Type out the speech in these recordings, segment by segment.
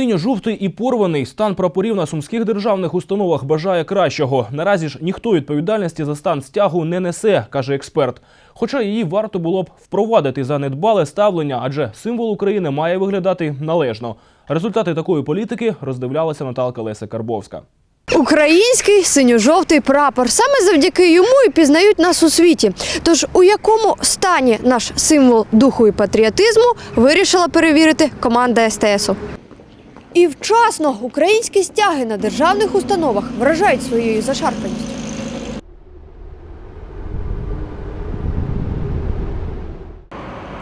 Синьо-жовтий і порваний стан прапорів на сумських державних установах бажає кращого. Наразі ж ніхто відповідальності за стан стягу не несе, каже експерт. Хоча її варто було б впровадити за недбале ставлення, адже символ України має виглядати належно. Результати такої політики роздивлялася Наталка Леся Карбовська. Український синьо-жовтий прапор. Саме завдяки йому і пізнають нас у світі. Тож у якому стані наш символ духу і патріотизму вирішила перевірити команда СТСу. І вчасно українські стяги на державних установах вражають своєю зашарпаністю.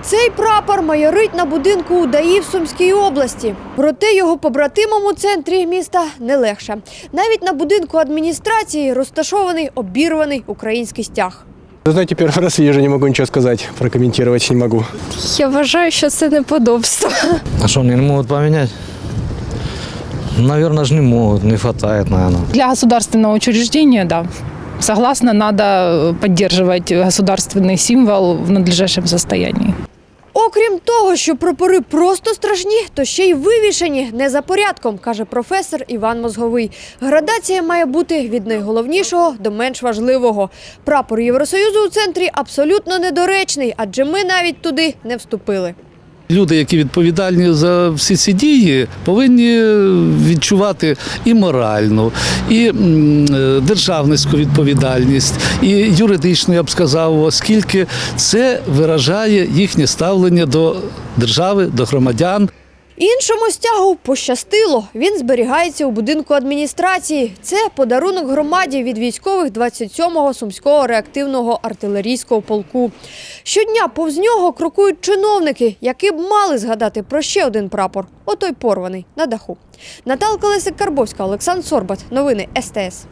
Цей прапор майорить на будинку у ДАІ в Сумській області. Проте його побратимам у центрі міста не легше. Навіть на будинку адміністрації розташований обірваний український стяг. Вы знаете, первый раз вижу, не могу ничего сказать, прокомментировать не могу. Я вважаю, що це неподобство. А что, они не могут поменять? Наверное, же не могут, не хватает, наверное. Для государственного учреждения, да. Согласна, надо э, поддерживать государственный символ в надлежащем состоянии. Окрім того, що прапори просто страшні, то ще й вивішені не за порядком, каже професор Іван Мозговий. Градація має бути від найголовнішого до менш важливого. Прапор Євросоюзу у центрі абсолютно недоречний, адже ми навіть туди не вступили. Люди, які відповідальні за всі ці дії, повинні відчувати і моральну, і е, державницьку відповідальність, і юридичну, я б сказав, оскільки це виражає їхнє ставлення до держави, до громадян. Іншому стягу пощастило. Він зберігається у будинку адміністрації. Це подарунок громаді від військових 27-го сумського реактивного артилерійського полку. Щодня повз нього крокують чиновники, які б мали згадати про ще один прапор, отой порваний на даху. Наталка Лесик Карбовська, Олександр Сорбат. Новини СТС.